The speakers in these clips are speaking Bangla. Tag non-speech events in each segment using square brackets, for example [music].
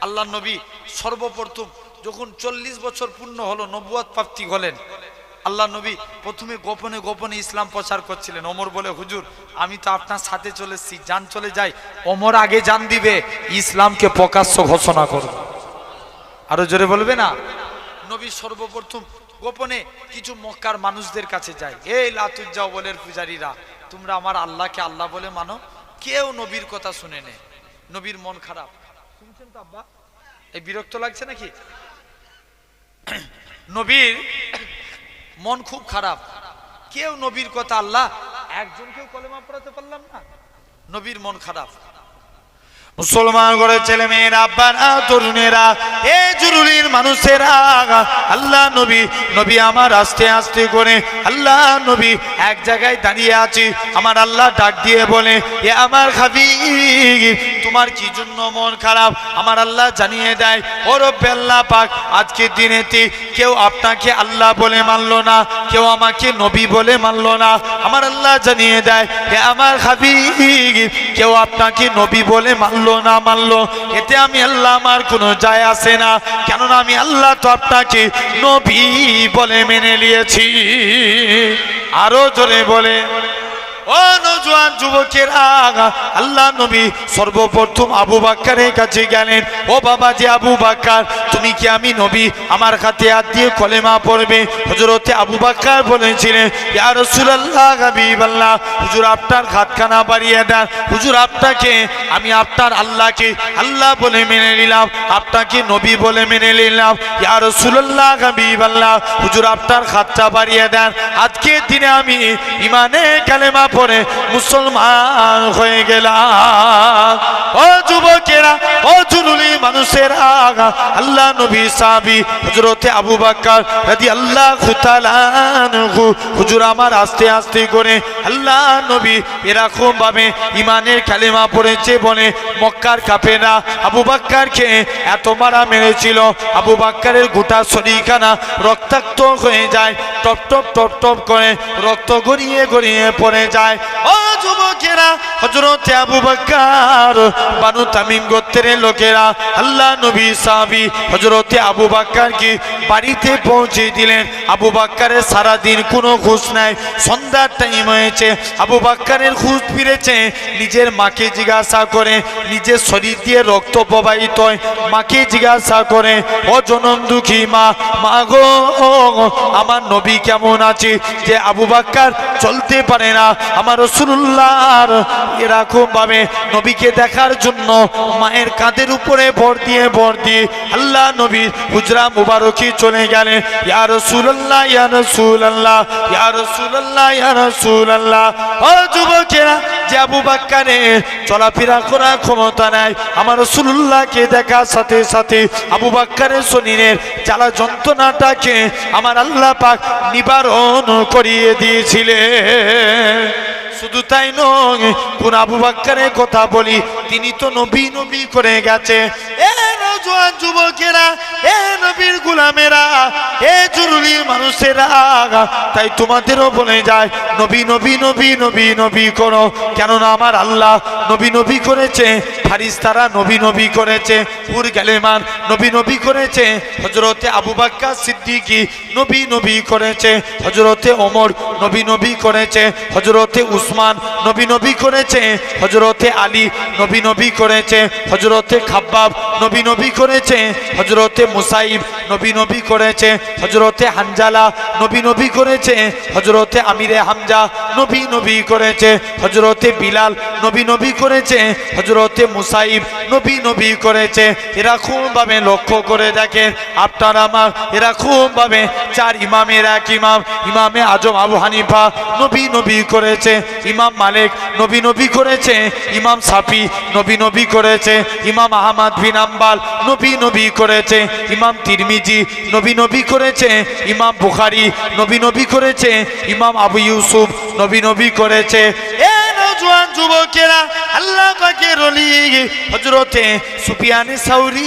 আল্লাহ নবী সর্বপ্রথম যখন চল্লিশ বছর পূর্ণ হলো নবুয়াত প্রাপ্তি হলেন আল্লাহ নবী প্রথমে গোপনে গোপনে ইসলাম প্রচার করছিলেন। অমর বলে, হুজুর, আমি তো আপনার সাথে চলে এসেছি, যান চলে যাই। অমর আগে যান দিবে, ইসলামকে প্রকাশ্য ঘোষণা করবে। আরও জোরে বলবে না? নবী সর্বপ্রথম গোপনে কিছু মক্কার মানুষদের কাছে যায়। এই লাতুজ্জা বলের পূজারীরা, তোমরা আমার আল্লাহকে আল্লাহ বলে মানো। কেউ নবীর কথা শুনে নে। নবীর মন খারাপ। এই বিরক্ত লাগছে নাকি? [clears throat] নবীর মন খুব খারাপ। কেউ নবীর কথা আল্লাহ একজনকেও কলেমা পড়াতে পারলাম না। নবীর মন খারাপ। মুসলমান করে ছেলে মেয়েরা আব্বারা, তরুণেরা, এ জরুরির মানুষেরা, আল্লাহ নবী নবী আমার আস্তে আস্তে করে, আল্লাহ নবী এক জায়গায় দাঁড়িয়ে আছি। আমার আল্লাহ ডাক দিয়ে বলে, এ আমার খাবি তোমার কি জন্য মন খারাপ? আমার আল্লাহ জানিয়ে দেয় ওর বেল্লা পাক, আজকে দিনেতে কেউ আপনাকে আল্লাহ বলে মানলো না, কেউ আমাকে নবী বলে মানলো না। আমার আল্লাহ জানিয়ে দেয়, হে আমার খাবি কেউ আপনাকে নবী বলে মানলো না, মানলো। এতে আমি আল্লাহ আমার কোনো যায় আসে না, কেননা আমি আল্লাহ তো আপনাকে নবী বলে মেনে নিয়েছি। আরও জোরে বলে ও যুবকেরা, আল্লাহ নবী সর্বপ্রথম আবু বাক্কারের কাছে গেলেন, ও বাবা যে আবু বাক্কার, তুমি কি আমি নবী? আমার দিয়ে কলেমা পড়বে? আবু বাক্কার বলেছিলেন হুজুর হুজুর আপনাকে, আমি আপনার আল্লাহকে, আল্লাহ বলে মেনে নিলাম, আপনাকে নবী বলে মেনে নিলাম। হুজুর আপনার হাতটা বাড়িয়ে দেন। আজকের দিনে আমি ইমানে কালেমা পড়ে মুসলমান হয়ে গেলাম। ও যুবকেরা, ও জুনুলি মানুষের আগা আল্লাহ নবী সাহাবি হজরতে আবু বাক্কার রাদি আল্লাহ খুতালানহু হুজুর আমার আস্তে আস্তে করে আল্লাহ নবী এরকম ভাবে ইমানের খালিমা পড়েছে বলে মক্কার কাপেরা আবু বাক্কারকে এত মারা মেরেছিল, আবু বাক্কারের গোটা শরীরখানা রক্তাক্ত হয়ে যায় টপ টপ টপ টপ করে রক্ত গড়িয়ে গড়িয়ে পড়ে যায়। ও যুবকেরা হজরত আবু বাক্কার বানু তামিম গোত্রের লোকেরা, আল্লাহ নবী হজরতে আবু বাক্কার কি বাড়িতে পৌঁছে দিলেন। আবু বাক্কারের সারা দিন কোনো ঘুষ নাই। সন্ধ্যার টাইম হয়েছে। আবু বাক্কারের ঘুষ ফিরেছে। নিজের মাকে জিজ্ঞাসা করে, নিজের শরীর দিয়ে রক্ত প্রবাহিত হয়। মাকে জিজ্ঞাসা করে, ও জনম দুঃখী মা মা গো, আমার নবী কেমন আছে? যে আবু বাক্কার চলতে পারে না। আমার রসুল্লাহর এরকম ভাবে নবীকে দেখার জন্য মায়ের কাঁধের উপরে ভর দিয়ে ভর দিয়ে আল্লাহ নবী হুজরা মুবারকি চলে গেলেন। ইয়া রসুল্লাহ ইয়া রসুল্লাহ ইয়া রসুল্লাহ ইয়া রসুল্লাহ। ও যুবকেরা যে আবু বাক্কারে চলাফেরা করার ক্ষমতা নাই, আমার রসুল্লাহকে দেখার সাথে সাথে আবু বাক্কারের শরীরের জ্বালা যন্ত্রণাটাকে আমার আল্লাহ পাক নিবারণ করিয়ে দিয়েছিলেন। শুধু তাই নয়, কোন আবু বাক্কারের কথা বলি, তিনি তো নবী নবী করে গেছে। এ নজওয়ান যুবকেরা, এ নবীর গুলামেরা, এ জরুরির মানুষেরা, তাই তোমাদেরও বলে যায়, নবী নবী নবী নবী নবী করো। কেননা আমার আল্লাহ নবী নবী করেছে ফারিস্তারা নবী নবী করেছে, পুর গেলেমান নবী নবী করেছে হজরতে আবু বাক্কা সিদ্দিকি নবী নবী করেছে হজরতে ওমর নবী নবী করেছে হজরতে উসমান নবী নবী করেছে হজরতে আলী নবী নবী করেছে হজরতে খাব্বাব নবী নবী করেছে হজরতে মুসাইব নবী নবী করেছে হজরতে হানজালা নবী নবী করেছে হজরতে আমিরে হামজা নবী নবী করেছে হজরতে বিলাল নবী নবী করেছে হজরতে মুসাইব নবী নবী করেছে। ভাবে লক্ষ্য করে দেখেন, আপনার আমার ভাবে চার ইমামের এক ইমাম, ইমামে আজম আবু হানিফা নবী নবী করেছে, ইমাম মালিক নবী নবী করেছে, ইমাম সাফি নবী নবী করেছে, ইমাম আহমদ বিন আম্বাল নবী নবী করেছে, ইমাম তিরমিজি নবী নবী করেছে, ইমাম বুখারি, নবী নবী করেছে, ইমাম আবু ইউসুফ, নবী নবী করেছে। এ যুবকেরা আল্লাহ পাকের অলি। হজরতে সুফিয়ানে সাউরি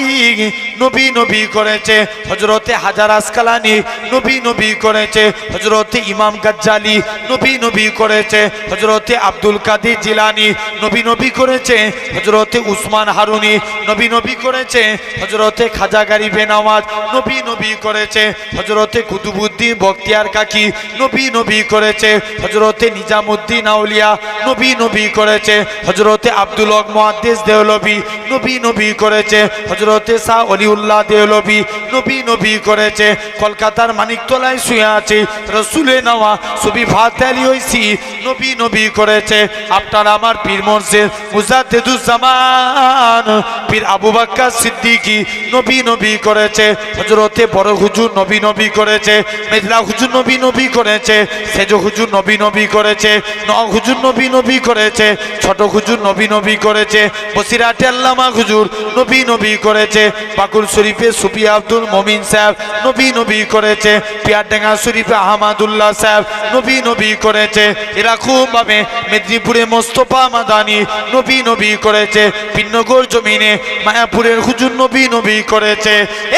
নবী নবী করেছে হজরতে হাজার আসকালানি নবী নবী করেছে হজরতে ইমাম গাজ্জালি নবী নবী করেছে হজরতে আব্দুল কাদের জিলানি নবী নবী করেছে হজরতে উসমান হারুনি নবী নবী করেছে হজরতে খাজা গারিবে নামাজ নবী নবী করেছে হজরতে কুতুবুদ্দিন বখতিয়ার কাকি নবী নবী করেছে হজরতে নিজামুদ্দিন আউলিয়া নবী নবী করেছে হজরতে আব্দুল হক মুহাদ্দিস দেওলবি নবী নবী করেছে হজরতে শাহ অলিউল্লাহ দেওলবি নবী নবী করেছে, কলকাতার মানিকতলায় শুয়ে আছে, রসুলে নেওয়া, ছবি ভাত আলী হইছি, নবী নবী করেছে। আপনার আমার পীর মোর্শেদ মুজাদ্দেদুজ্জামান, পীর আবু বাক্কা সিদ্দিকী, নবী নবী করেছে হজরতে বড় হুজুর নবী নবী করেছে মেজলা হুজুর নবী নবী করেছে, সেজ হুজুর নবী নবী করেছে ন হুজুর নবী নবী করেছে ছোট হুজুর নবী নবী করেছে বসিরাটে আল্লামা হুজুর নবী নবী করেছে, পাকুল শরীফে সুফি আব্দুল মমিন সাহেব নবী নবী করেছে, পিয়ারডাঙ্গা শরীফে আহমাদুল্লাহ সাহেব নবী নবী করেছে এরকম ভাবে মেদিনীপুরে মোস্তফা মাদানি নবী নবী করেছে, পিন্নগর জমিনে মায়াপুরের হুজুর নবী নবী করেছে।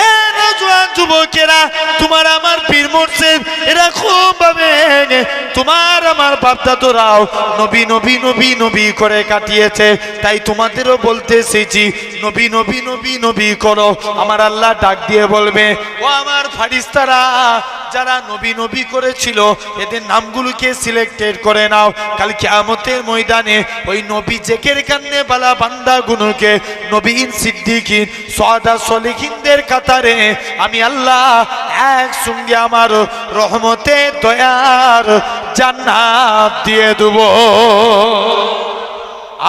এ নজওয়ান যুবকেরা, তোমার আমার পীর মোর্শেদ এরকম ভাবে তোমার আমার বাপদাদরাও নবী নবী নবী নবী করে কাটিয়েছে। তাই তোমাদেরও বলতে এসেছি, নবী নবী নবী নবী করো। আমার আল্লাহ ডাক দিয়ে বলবে, ও আমার ফারিস্তারা যারা নবী নবী করেছিল, এদের নামগুলোকে সিলেক্টেড করে নাও। কাল কিয়ামতের ময়দানে ওই নবী জেকের কান্নে বালা বান্দা গুনুকে নবীন সিদ্দিকিন, সদা সলিখিনদের কাতারে আমি আল্লাহ এক সঙ্গে আমার রহমতে দয়ার জান্নাত দিয়ে দেব।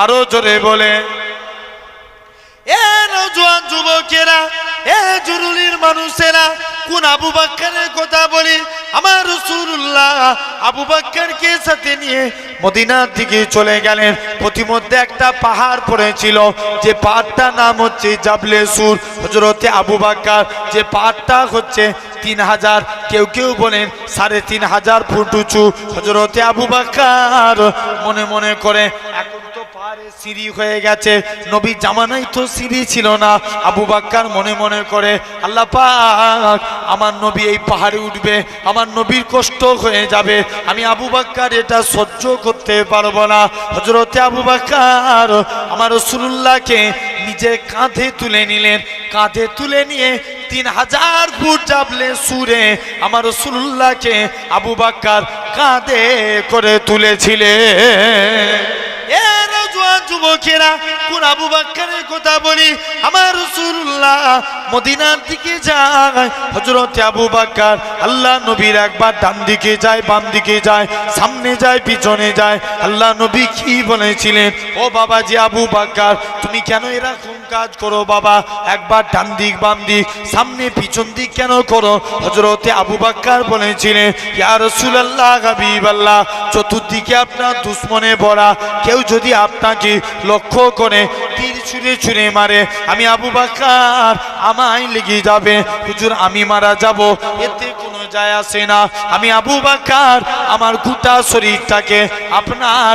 আরও জোরে বলে নজওয়ান যুবকেরা, এ জরুরির মানুষেরা, কোন আবু বাক্কারের কথা বলি, আমার রসুল্লাহ আবু বাক্কারকে সাথে নিয়ে মদিনার দিকে চলে গেলেন। প্রতিমধ্যে একটা পাহাড় পড়েছিল, যে পাহাড়টার নাম হচ্ছে জাবলে সুর। হজরতে আবু বাক্কার যে পাহাড়টা হচ্ছে তিন হাজার, কেউ কেউ বলেন সাড়ে তিন হাজার ফুট উঁচু। হজরতে আবু বাক্কার মনে মনে করে এখন সিঁড়ি হয়ে গেছে। নবী জামানাই তো সিঁড়ি ছিল না। আবু বাক্কার মনে মনে করে, আল্লাহ পাক, আমার নবী এই পাহাড়ে উঠবে। আমার নবীর কষ্ট হয়ে যাবে। আমি আবু বাক্কার এটা সহ্য করতে পারব না। হজরতে আবু বাক্কার আমার রসুল্লাহকে নিজের কাঁধে তুলে নিলেন। কাঁধে তুলে নিয়ে তিন হাজার ফুট চাপলে সুরে আমার রসুল্লাহকে আবু বাক্কার কাঁধে করে তুলেছিলেন। নওজোয়ান যুবকেরা, কোন আবু বাক্কারের কথা বলি, আমার রসুল্লাহ মদিনার দিকে যায় হজরতে আবু বাক্কার আল্লাহ নবীর একবার ডান দিকে যায়, বাম দিকে যায়, সামনে যায়, পিছনে যায়। আল্লাহ নবী কি বলেছিলেন? ও বাবাজি আবু বাক্কার, তুমি কেন এরকম কাজ করো বাবা? একবার ডান দিক, বাম দিক, সামনে পিছন দিক কেন করো? হজরতে আবু বাক্কার বলেছিলেন, ইয়া রসুলাল্লাহ হাবিবাল্লাহ, চতুর্দিকে আপনার দুশ্মনে ভরা, কেউ যদি আপনাকে লক্ষ্য করে তীর ছুঁড়ে ছুঁড়ে মারে। আমি আবু বাকার আমায় লেগে যাবে। হুজুর, আমি মারা যাব। এতে কোনো যায় আসে না। আমি আবু বাকার আমার গোটা শরীরটাকে আপনার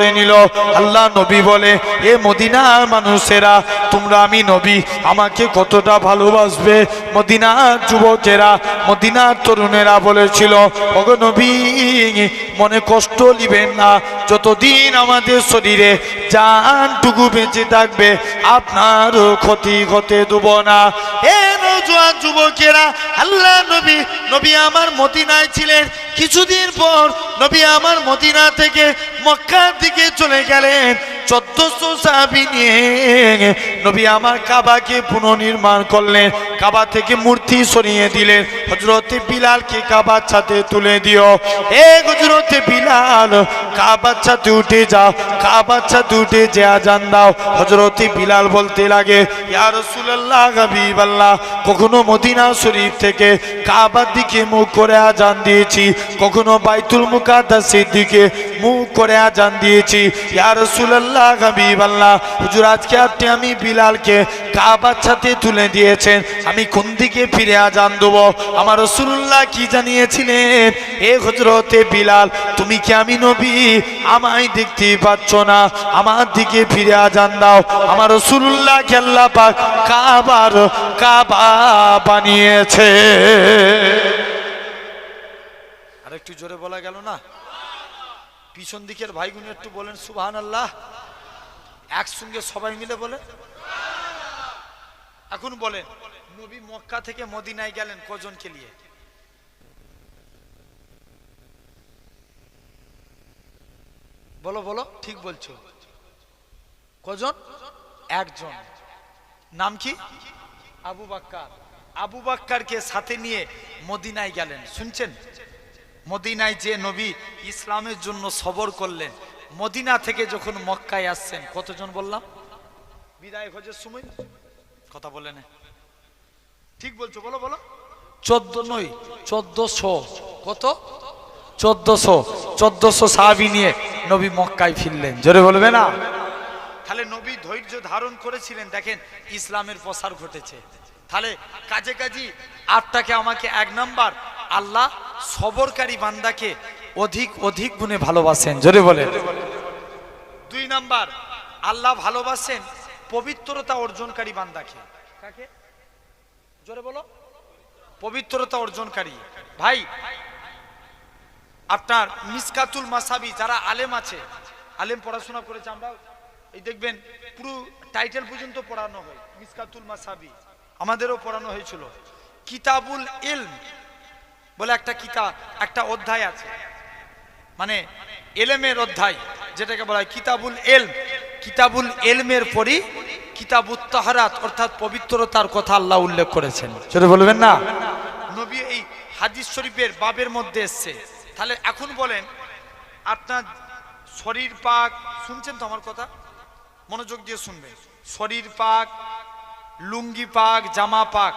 নিল। আল্লাহ নবী বলে, এ মদিনার মানুষেরা, তোমরা আমি নবী, আমাকে কতটা ভালোবাসবে? মদিনার যুবকেরা, মদিনার তরুণেরা বলেছিল, ওগো নবী, মনে কষ্ট নিবেন না। যতদিন আমাদের শরীরে জানটুকু বেঁচে থাকবে আপনার ক্ষতি হতে দেব না। এ নজওয়ান যুবকেরা, আল্লাহ নবী নবী আমার মদিনায় ছিলেন কিছুদিন পর নবী আমার মদিনা থেকে মক্কার দিকে চলে গেলেন। চোদ্দশো সাহাবি নিয়ে নবী আমার কাবাকে পুনর্নির্মাণ করলেন, কাবা থেকে মূর্তি সরিয়ে দিলেন। হজরতে বিলালকে কাবার ছাতে তুলে দিও। এ হজরতে বিলাল, কাবার ছাতে উঠে যাও, কাবার ছাতে উঠে যে আজান দাও। হজরতে বিলাল বলতে লাগে, ইয়া রাসূলুল্লাহ, হাবিবাল্লাহ, কখনো মদিনা শরীফ থেকে কাবার দিকে মুখ করে আজান দিয়েছি। কখনো বাইতুল মুকাদ্দাসের দিকে মুখ করে আজান দিয়েছি। হুজুর, আজকে আপনি আমি বিলালকে কাবার ছাতে তুলে দিয়েছেন। আমি কোন দিকে ফিরে আজান দেবো? আমার রাসূলুল্লাহ কি জানিয়েছিলেন? এ হজরতে বিলাল, তুমি কি আমি নবী? আমায় দেখতে পাচ্ছ না। আমার দিকে ফিরে আজান দাও। আমার রাসূলুল্লাহ খেল্লা পাক কাবার, কাবা বানিয়েছে। আর একটু জোরে বলা গেল না? পিছন দিকের ভাইগুলো একটু বলেন সুবহান আল্লাহ একসঙ্গে সবাই মিলে বলে এখন বলেন, নবী মক্কা থেকে মদিনায় গেলেন কজনকে নিয়ে? বলো বলো, ঠিক বলছো। কজন? একজন। নাম কি? আবু বাক্কার। আবু বাক্কারকে সাথে নিয়ে মদিনায় গেলেন। শুনছেন? মদিনায় যে নবী ইসলামের জন্য সবর করলেন, মদিনা থেকে যখন মক্কায় আসছেন, কতজন বললাম? বিদায় হজের সময়? কথা বলে না। ঠিক বলছো, বলো বলো। চোদ্দ নই চোদ্দশো। কত? চোদ্দশো। চোদ্দশো সাহাবি নিয়ে নবী মক্কায় ফিরলেন। জোরে বলবে না? তাহলে নবী ধৈর্য ধারণ করেছিলেন। দেখেন, ইসলামের প্রসার ঘটেছে। তাহলে কাজে কাজে আটটাকে আমাকে এক নাম্বার, আল্লাহ সবরকারী বান্দাকে অধিক অধিক গুণে ভালোবাসেন। জোরে বলেন। দুই নাম্বার, আল্লাহ ভালোবাসেন পবিত্রতা অর্জনকারী বান্দাকে। কাকে? জোরে বলো। পবিত্রতা অর্জনকারী। ভাই, আপনার মিসকাতুল মাসাবি যারা আলেম আছে, আলেম পড়াশোনা করেছে, আমরা এই দেখবেন পুরো টাইটেল পর্যন্ত পড়ানো হয়, মিসকাতুল মাসাবি। আমাদেরও পড়ানো হয়েছিল। কিতাবুল ইলম বলে একটা কিতাব একটা অধ্যায় আছে। মানে এলেমের অধ্যায় যেটাকে বলা হয় কিতাবুল এলম। কিতাবুল এলমের পরই কিতাবুত তাহারাত অর্থাৎ পবিত্রতার কথা আল্লাহ উল্লেখ করেছেন। সেটা বলবেন না? নবী এই হাদিস শরীফের বাবের মধ্যে এসছে। তাহলে এখন বলেন আপনার শরীর পাক শুনছেন তো আমার কথা? মনোযোগ দিয়ে শুনবেন। শরীর পাক লুঙ্গি পাক জামা পাক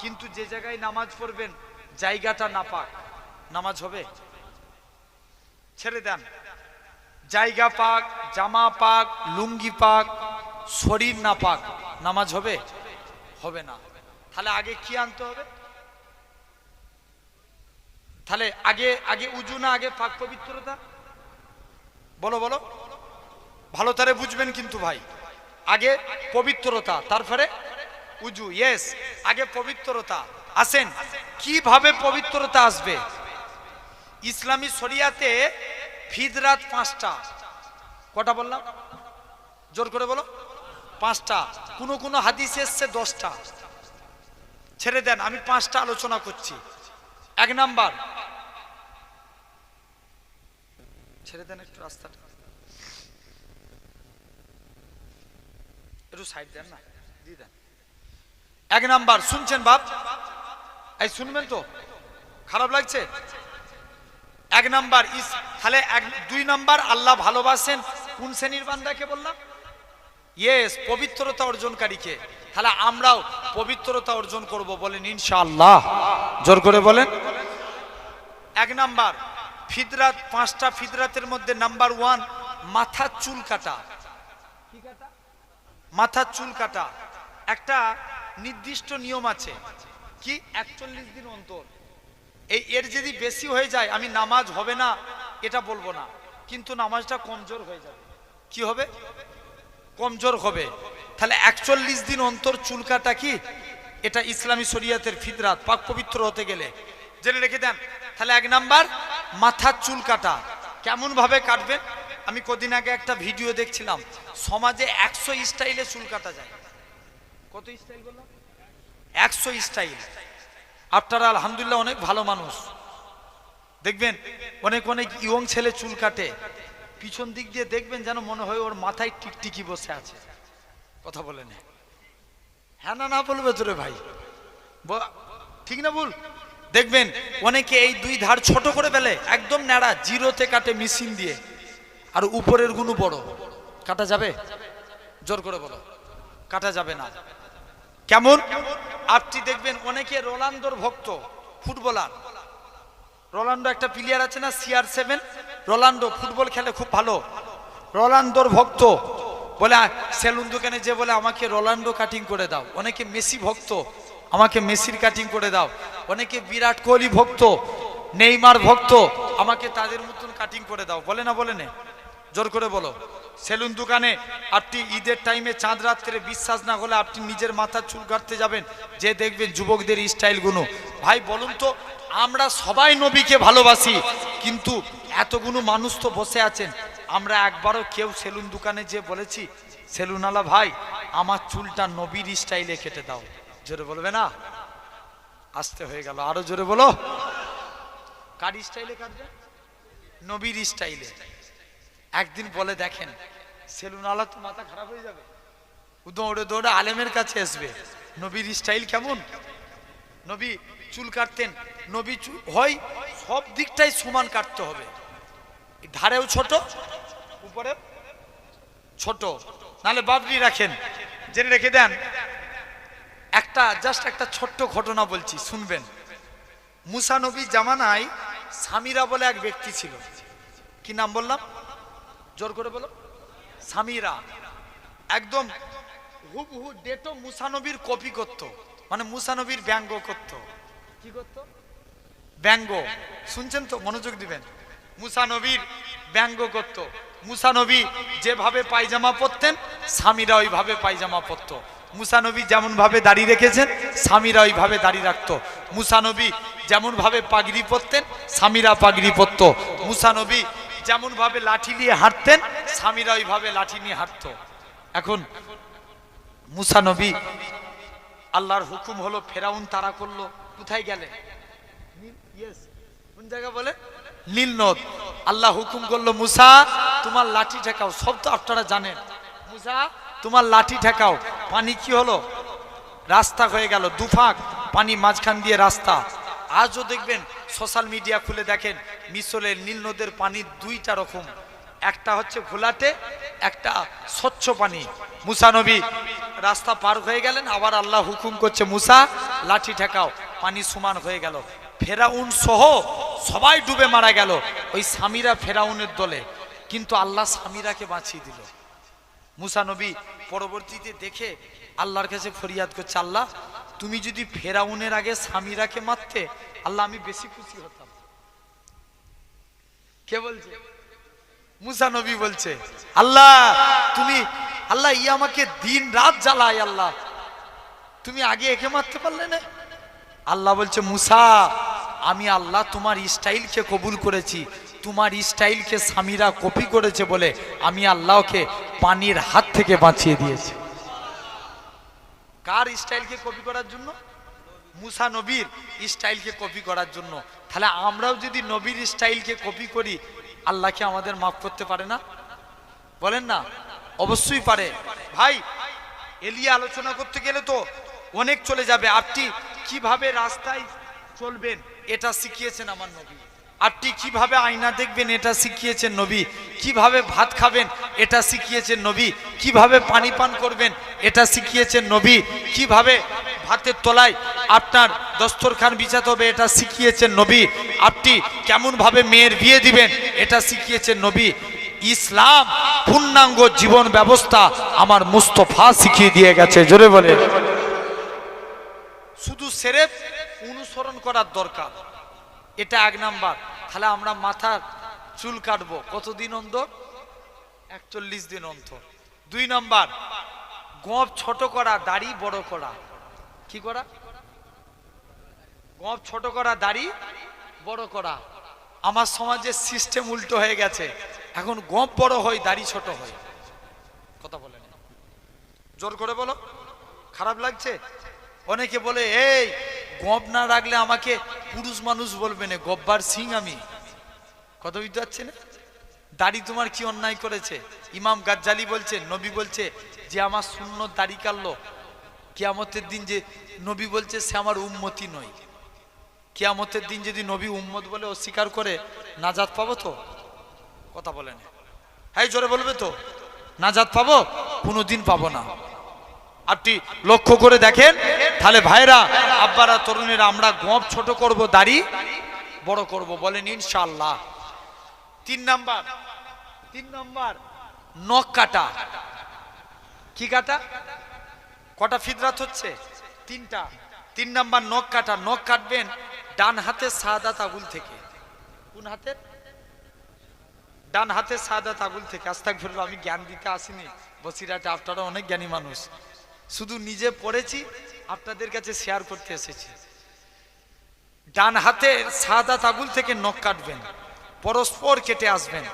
কিন্তু যে জায়গায় নামাজ পড়বেন জায়গাটা না পাক নামাজ হবে? ছেড়ে দেন। জায়গা পাক, জামা পাক, লুঙ্গি পাক, শরীর না পাক নামাজ হবে? হবে না। তাহলে আগে কি আনতে হবে? তাহলে আগে আগে উজু না আগে পাক পবিত্রতা? বলো বলো। ভালো তারে বুঝবেন কিন্তু ভাই। আগে পবিত্রতা, তারপরে উজু। ইয়েস আগে পবিত্রতা। আসেন, কীভাবে পবিত্রতা আসবে? ইসলামী শরিয়াতে ফিদরাত পাঁচটা। কটা বললাম? জোর করে বলো। পাঁচটা। কোন কোন হাদিস এসছে দশটা। ছেড়ে দেন, আমি পাঁচটা আলোচনা করছি। এক নাম্বার। ছেড়ে দেন একটু রাস্তাটা। একটু সাইড দেন না, দিয়ে দেন। এক নাম্বার, শুনছেন বাপ? এই শুনবেন তো, খারাপ লাগছে? এক নাম্বার ইস, তাহলে এক, দুই নাম্বার আল্লাহ ভালোবাসেন, কোন শ্রেণির বান্দাকে বললাম? ইয়েস পবিত্রতা অর্জনকারীকে। তাহলে আমরাও পবিত্রতা অর্জন করব বলেন ইনশাআল্লাহ। জোর করে বলেন। এক নাম্বার, ফিদরাত, পাঁচটা ফিদরাতের মধ্যে নাম্বার ওয়ান মাথার চুল কাটা। মাথার চুল কাটা। একটা নির্দিষ্ট নিয়ম আছে। কি? একচল্লিশ দিন অন্তর। এই এর যদি বেশি হয়ে যায় আমি নামাজ হবে না এটা বলব না। কিন্তু নামাজটা কমজোর হয়ে যাবে। কি হবে? কমজোর হবে। তাহলে একচল্লিশ দিন অন্তর চুল কাটা কি? এটা ইসলামী শরিয়াতের ফিদরাত পাক পবিত্র হতে গেলে। জেনে রেখে দেন। তাহলে এক নাম্বার মাথার চুল কাটা কেমন ভাবে কাটবেন? আমি কদিন আগে একটা ভিডিও দেখছিলাম। সমাজে একশো স্টাইলে চুল কাটা যায়। কত স্টাইল বললাম? একশো স্টাইল। আপনারা আলহামদুলিল্লাহ অনেক ভালো মানুষ। দেখবেন, অনেক অনেক ইয়ং ছেলে চুল কাটে। পিছন দিক দিয়ে দেখবেন যেন মনে হয় ওর মাথায় টিকটিকি বসে আছে। কথা বলে নে। হ্যাঁ না না বলবে তোরে ভাই। ঠিক না বল দেখবেন, অনেকে এই দুই ধার ছোট করে ফেলে, একদম ন্যাড়া, জিরোতে কাটে মেশিন দিয়ে। আর উপরেরগুলো বড়। কাটা যাবে? জোর করে বলো। কাটা যাবে না। কেমন? আপনি দেখবেন অনেকে রোনাল্ডোর ভক্ত, ফুটবলার। রোনাল্ডো একটা প্লেয়ার আছে না সিআর সেভেন রোনাল্ডো ফুটবল খেলে খুব ভালো। রোনাল্ডোর ভক্ত। বলে সেলুন দোকানে যে বলে, আমাকে রোনাল্ডো কাটিং করে দাও। অনেকে মেসি ভক্ত, আমাকে মেসির কাটিং করে দাও। অনেকে বিরাট কোহলি ভক্ত, নেইমার ভক্ত, আমাকে তাদের মতন কাটিং করে দাও। বলে না বলে না। জোর করে বলো। সেলুন দোকানে আপনি ঈদের টাইমে চাঁদ রাত্রে বিশ্বাস না হলে আপনি নিজের মাথার চুল কাটতে যাবেন। যে দেখবেন যুবকদের স্টাইলগুলো। ভাই, বলুন তো, আমরা সবাই নবীকে ভালোবাসি, কিন্তু এতগুলো মানুষ তো বসে আছেন। আমরা একবারও কেউ সেলুন দোকানে যে বলেছি, সেলুনওয়ালা ভাই, আমার চুলটা নবীর স্টাইলে কেটে দাও। জোরে বলবে না? আসতে হয়ে গেল। আরও জোরে বলো। কার স্টাইলে কাটবে নবীর স্টাইলে। একদিন বলে দেখেন সেলুনওয়ালা তো মাথা খারাপ হয়ে যাবে। দৌড়ে দৌড়ে আলেমের কাছে আসবে। নবীর স্টাইল কেমন? নবী চুল কাটতেন, নবী চুল হয়, সব দিকটাই সমান কাটতে হবে। ধারেও ছোট, উপরে ছোট। নালে বাবরি রাখেন, জেনে রেখে দেন। একটা জাস্ট একটা ছোট্ট ঘটনা বলছি, শুনবেন। মুসা নবী জামানায় সামিরা বলে এক ব্যক্তি ছিল। কি নাম বললাম? জোর করে বলো। সামিরা একদম হুবহু ডেটো মুসানবীর কপি করত। মানে মুসানবীর ব্যঙ্গ করত। কি করত? ব্যঙ্গ। শুনছেন তো? মনোযোগ দিবেন। মুসানবীর ব্যঙ্গ করত। মুসানবী যেভাবে পায়জামা পরতেন স্বামীরা ওইভাবে পায়জামা পরত। মুসানবী যেমন ভাবে দাড়ি রেখেছেন স্বামীরা ওইভাবে দাড়ি রাখতো। মুসানবী যেমন ভাবে পাগড়ি পরতেন স্বামীরা পাগড়ি পরত। মুসানবী যেমন ভাবে লাঠি নিয়ে হাঁটতেন, স্বামীরা ওইভাবে লাঠি নিয়ে হাঁটতো। এখন মুসা নবী আল্লাহর হুকুম হলো, ফেরাউন তারা করল, কোথায় গেলে কোন জায়গা বলে? নীল নদ। আল্লাহ হুকুম করল, মুসা, তোমার লাঠি ঠেকাও। সব তো আপনারা জানেন। মুসা, তোমার লাঠি ঠেকাও। পানি কি হলো? রাস্তা হয়ে গেল, দুফাক। পানি মাঝখান দিয়ে রাস্তা। আজও দেখবেন সোশ্যাল মিডিয়া খুলে দেখেন মিশরের নীল নদের পানি দুইটা রকম। একটা হচ্ছে ঘোলাটে, একটা স্বচ্ছ পানি। মুসা নবী রাস্তা পার হয়ে গেলেন, আবার আল্লাহ হুকুম করছে, মুসা, লাঠি ঠেকাও। পানি সমান হয়ে গেল। ফেরাউন সহ সবাই ডুবে মারা গেল, ওই স্বামীরা ফেরাউনের দলে। কিন্তু আল্লাহ স্বামীরাকে বাঁচিয়ে দিল। মুসা নবী পরবর্তীতে দেখে আল্লাহর কাছে ফরিয়াদ করছে, আল্লাহ, তুমি যদি ফেরাউনের আগে স্বামীরাকে মারতে, আল্লাহ, আমি বেশি খুশি হতাম। কে বলছে? মুসা নবী বলছে, আল্লাহ, তুমি, আল্লাহ ই আমাকে দিন রাত জ্বালায়, আল্লাহ। তুমি আগে একে মারতে পারলে না? আল্লাহ বলছে, মুসা, আমি আল্লাহ তোমার স্টাইলকে কবুল করেছি। তোমার স্টাইলকে স্বামীরা কপি করেছে বলে আমি আল্লাহকে পানির হাত থেকে বাঁচিয়ে দিয়েছি। কার স্টাইলকে কপি করার জন্য? মুসা নবীর স্টাইলকে কপি করার জন্য। তাহলে আমরাও যদি নবীর স্টাইলকে কপি করি আল্লাহকে আমাদের মাফ করতে পারে না? বলেন না? অবশ্যই পারে। ভাই, এলিয়া আলোচনা করতে গেলে তো অনেক চলে যাবে। আপনি কীভাবে রাস্তায় চলবেন, এটা শিখিয়েছেন আমার নবী। আপনি কীভাবে আয়না দেখবেন এটা শিখিয়েছেন নবী? কীভাবে ভাত খাবেন এটা শিখিয়েছেন নবী? কীভাবে পানি পান করবেন এটা শিখিয়েছেন নবী? কীভাবে ভাতের তলায় আপনার দস্তরখান বিছাতে হবে এটা শিখিয়েছেন নবী? আপনি কেমনভাবে মেয়ের বিয়ে দিবেন এটা শিখিয়েছেন নবী? ইসলাম পূর্ণাঙ্গ জীবন ব্যবস্থা আমার মুস্তফা শিখিয়ে দিয়ে গেছে, জোরে বলে শুধু সেরেফ অনুসরণ করার দরকার। এটা এক নাম্বার। তাহলে আমরা মাথার চুল কাটবো। কতদিন অন্তর? একচল্লিশ দিন অন্তর। দুই নাম্বার গপ ছোট করা, দাড়ি বড় করা। কি করা? গপ ছোট করা, দাড়ি বড় করা। আমার সমাজের সিস্টেম উল্টো হয়ে গেছে। এখন গপ বড় হয়, দাড়ি ছোট হয়। কথা বলেন। জোর করে বলো। খারাপ লাগছে? অনেকে বলে, এই গপ না রাখলে আমাকে পুরুষ মানুষ বলবে না, গব্বার সিং আমি। কথা বুঝতে পারছি না? দাড়ি তোমার কি অন্যায় করেছে? ইমাম গাজ্জালি বলছে, নবী বলছে যে আমার শূন্য দাড়ি কাটলো। কেয়ামতের দিন যে নবী বলছে সে আমার উম্মতি নয়। কেয়ামতের দিন যদি নবী উম্মত বলে অস্বীকার করে, নাজাত পাবো তো? কথা বলেন হ্যাঁ জোরে বলবে তো? নাজাত পাবো? কোনোদিন পাবো না। আপনি লক্ষ্য করে দেখেন। তাহলে ভাইরা, আব্বারা, তরুণেরা, আমরা গপ ছোট করব, দাড়ি বড় করব, বলেন ইনশাআল্লাহ। তিন নাম্বার তিন নাম্বার, নখ কাটা। কি কাটা? কটা ফিদরাত হচ্ছে? তিনটা। তিন নাম্বার, নখ কাটা। নখ কাটবেন ডান হাতে সাদাত আগুল থেকে। কোন হাতের ডান হাতে সাদাত আগুল থেকে। আস্তাক ফিরল আমি জ্ঞান দিতে আসিনি। বসিরাটে আপনারা অনেক জ্ঞানী মানুষ। শুধু নিজে পড়েছি, আপনাদের কাছে শেয়ার করতে এসেছি। ডান হাতে সাদা আগুল থেকে নখ কাটবেন, পরস্পর কেটে আসবেন,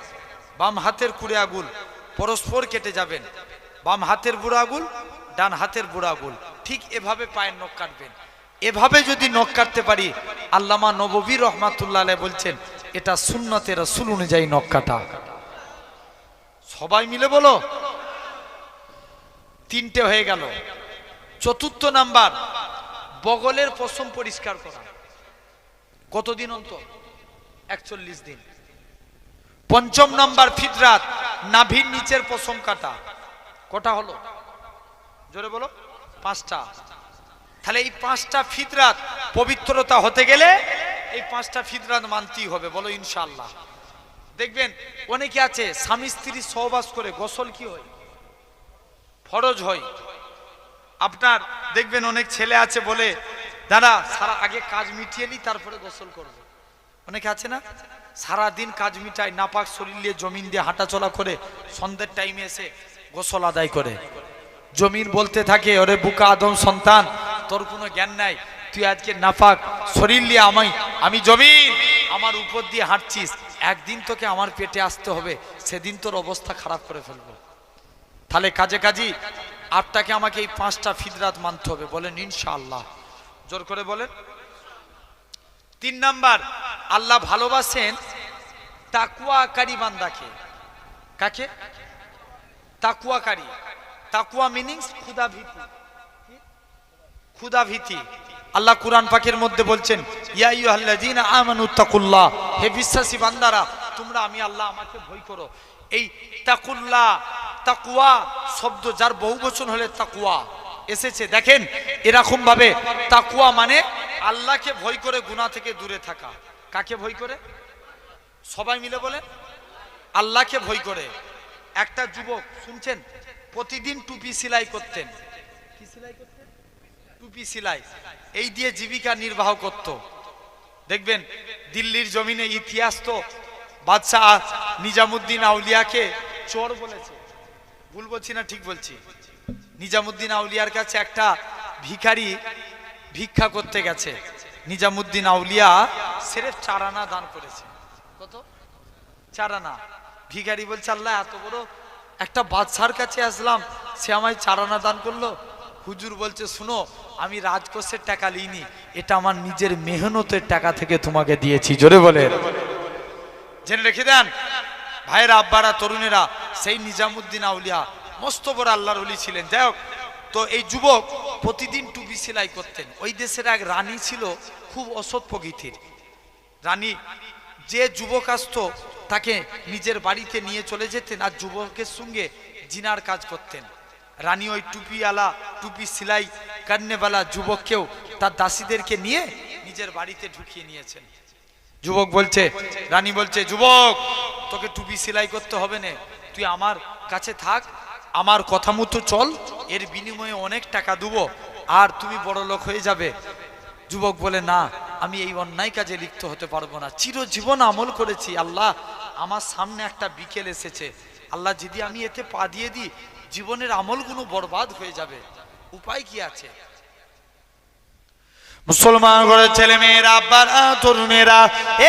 বাম হাতের কুড়ে আগুল, পরস্পর কেটে যাবেন, বাম হাতের বুড়ো আগুল, ডান হাতের বুড়ো আগুল। ঠিক এভাবে পায়ের নখ কাটবেন। এভাবে যদি নখ কাটতে পারি, আল্লামা নববী রহমাতুল্লাহ বলছেন, এটা সুন্নতের রসুল অনুযায়ী নখ কাটা। সবাই মিলে বলো তিনটে হয়ে গেল। চতুর্থ নাম্বার, বগলের পশম পরিষ্কার করা। কতদিন অন্তর? একচল্লিশ দিন। পঞ্চম নাম্বার, ফিতরাত, নাভির নিচের পশম কাটা। কটা হলো? জোরে বলো। পাঁচটা। তাহলে এই পাঁচটা ফিতরাত পবিত্রতা হতে গেলে এই পাঁচটা ফিতরাত মানতেই হবে, বলো ইনশাল্লাহ দেখবেন, অনেকে আছে, স্বামী স্ত্রী সহবাস করে, গোসল কি হয়? ফরজ হয়। আপনার দেখবেন অনেক ছেলে আছে বলে দাদা সারা আগে কাজ মিটিয়ে নি, তারপরে গোসল করব। অনেকে আছে না? সারা দিন কাজ মিটায়, নাপাক শরীর নিয়ে জমিন দিয়ে হাঁটাচলা করে, সন্ধ্যের টাইমে এসে গোসল আদায় করে। জমিন বলতে থাকে, ওরে বুকা আদম সন্তান, তোর কোনো জ্ঞান নাই, তুই আজকে নাপাক শরীর নিয়ে আমি আমি জমিন, আমার উপর দিয়ে হাঁটছিস, একদিন তোকে আমার পেটে আসতে হবে, সেদিন তোর অবস্থা খারাপ করে ফেলব। তাহলে কাজে কাজী আপনাকে আমাকে এই পাঁচটা ফিদরাত মানতে হবে, বলেন ইনশাআল্লাহ। জোর করে বলেন। তিন নাম্বার, আল্লাহ ভালোবাসেন তাকুয়াকারী বান্দাকে। কাকে? তাকুয়াকারী। তাকুয়া মিনিংস ক্ষুদা ভীতি কি? ক্ষুদা ভীতি আল্লাহ কুরআন পাকের মধ্যে বলছেন, ইয়া আইয়ুহাল্লাযীনা আমানু তাকুল্লাহ। হে বিশ্বাসী বান্দারা, তোমরা আমি আল্লাহ আমাকে ভয় করো। এই তাকুল্লাহ তাকুয়া শব্দ যার বহু বচন হলে তাকুয়া। এসেছে, দেখেন এরকম ভাবে তাকুয়া মানে আল্লাহকে ভয় করে গুনাহ থেকে দূরে থাকা। কাকে ভয় করে? সবাই মিলে বলেন। আল্লাহকে ভয় করে। একটা যুবক, শুনছেন? প্রতিদিন টুপি সেলাই করতেন। সেলাই করতেন? টুপি সেলাই। এই দিয়ে জীবিকা নির্বাহ করত। দেখবেন, দিল্লির জমিনে ইতিহাস তো বাদশাহ নিজামুদ্দিন আউলিয়াকে চোর বলেছে। ভুল বলছি না, ঠিক বলছি। নিজামুদ্দিন আউলিয়ার কাছে একটা ভিখারি ভিক্ষা করতে গেছে। নিজামুদ্দিন আউলিয়া সেরেফ চারানা দান করেছে। কত? চারানা। ভিখারি বলছে, আল্লাহ, এত বড় একটা বাদশার কাছে আসলাম, সে আমায় চারানা দান করল? হুজুর বলছে, শুনো, আমি রাজকোষের টাকা লিনি এটা আমার নিজের মেহনতের টাকা থেকে তোমাকে দিয়েছি। জোরে বলে জেনে রেখে দেন। ভাইয়েরা, আব্বারা, তরুণেরা, সেই নিজামুদ্দিন আউলিয়া, মস্ত বড় আল্লাহর অলি ছিলেন। যাই হোক, তো এই যুবক প্রতিদিন টুপি সেলাই করতেন। ওই দেশের এক রানী ছিল খুব অসৎ প্রকৃতির। রানী, যে যুবক আসতো, তাকে নিজের বাড়িতে নিয়ে চলে যেতেন আর যুবকের সঙ্গে জিনার কাজ করতেন। রানী ওই টুপিওয়ালা, টুপি সেলাই কান্নেওয়ালা যুবককেও তার দাসীদেরকে নিয়ে নিজের বাড়িতে ঢুকিয়ে নিয়েছেন। যুবক বলছে, রানী বলছে, যুবক, তোকে টুপি সেলাই করতে হবে না। তুই আমার কাছে থাক, আমার কথা মতো চল, এর বিনিময়ে অনেক টাকা দেবো, আর তুমি বড় লোক হয়ে যাবে। যুবক বলে, না, আমি এই অন্যায় কাজে লিপ্ত হতে পারব না। চিরজীবন আমল করেছি, আল্লাহ, আমার সামনে একটা বিকেল এসেছে। আল্লাহ, যদি আমি এতে পা দিয়ে দিই, জীবনের আমলগুলো বরবাদ হয়ে যাবে। উপায় কি আছে? মুসলমান ঘরের ছেলে মেয়েরা আব্বারা তরুণেরা,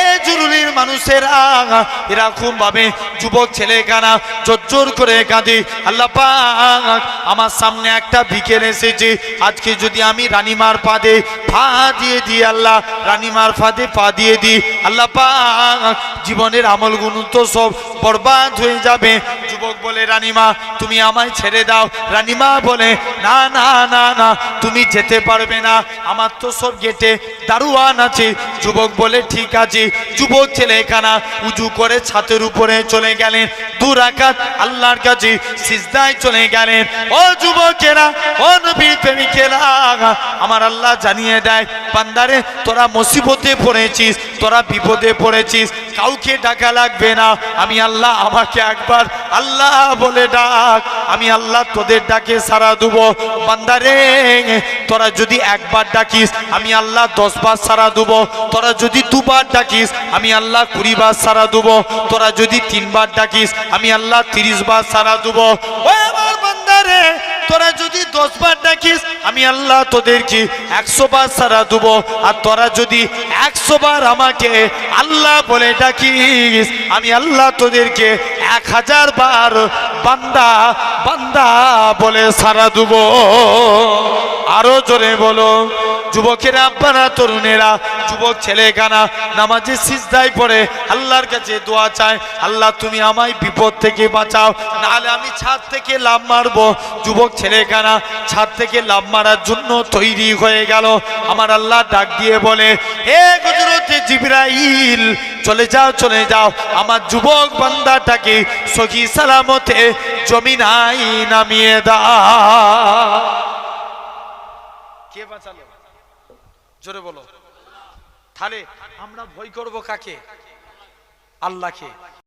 এ জরুরির মানুষেরা, এরা খুব ভাবে যুবক ছেলে কানা জোর করে কাঁদে। আল্লাহ আমার সামনে একটা বিকেল এসেছে। আজকে যদি আমি রানীমার পাদে পা দিয়ে দিই, আল্লাহ, রানীমার ফাঁদে পা দিয়ে দিই, আল্লাহ পাক জীবনের আমলগুলো তো সব বরবাদ হয়ে যাবে। যুবক বলে, রানীমা, তুমি আমায় ছেড়ে দাও। রানীমা বলে, না না না না, তুমি যেতে পারবে না। আমার তো সব গেটে দারুয়ান আছে। যুবক বলে, ঠিক আছে। যুবক ছেলেখানা উজু করে ছাতের উপরে চলে গেলেন। দু রাকাত আল্লাহর কাছে সিজদায় চলে গেলেন। ও যুবকেরা, ও নবীর প্রেমিকেরা, আমার আল্লাহ জানিয়ে দেয়, বান্দারে, তোরা মুসিবতে পড়েছিস, তোরা বিপদে পড়েছিস, কাউকে ডাকা লাগবে না। আমি আল্লাহ আমাকে একবার আল্লাহ বলে ডাক, আমি আল্লাহ তোদের ডাকে সারা দেব। বান্দারে তোরা যদি একবার ডাকিস, আমি আল্লাহ দশ বার সারা দেব। তোরা যদি দুবার ডাকিস, আমি আল্লাহ কুড়ি বার সারা দেব। তোরা যদি তিনবার ডাকিস, আমি আল্লাহ তিরিশ বার সারা দেব তোরা যদি দশ বার ডাকিস, আমি আল্লাহ তোদেরকে একশো বার সারা দেবো। আর তোরা যদি একশো বার আমাকে আল্লাহ বলে ডাকিস, আমি আল্লাহ তোদেরকে এক হাজার বার বান্দা বান্দা বলে সারা দুব। আরও জোরে বলো, যুবকেরা, আব্বারা, তরুণেরা, যুবক ছেলে গানা নামাজে সিজদায় পড়ে, আল্লাহর কাছে দোয়া চায়, আল্লাহ তুমি আমায় বিপদ থেকে বাঁচাও, নাহলে আমি ছাদ থেকে লাভ মারবো। যুবক ছেলে গানা ছাদ থেকে লাভ মারার জন্য তৈরি হয়ে গেল। আমার আল্লাহ ডাক দিয়ে বলে, হে গুজরতে জিবরাইল, চলে যাও চলে যাও। আমার যুবক বান্দাটাকে সখী সালামতে জমিনাই নামিয়ে দা। কে বাঁচালো? জোরে বলো। তাহলে আমরা ভয় করব কাকে? আল্লাহকে।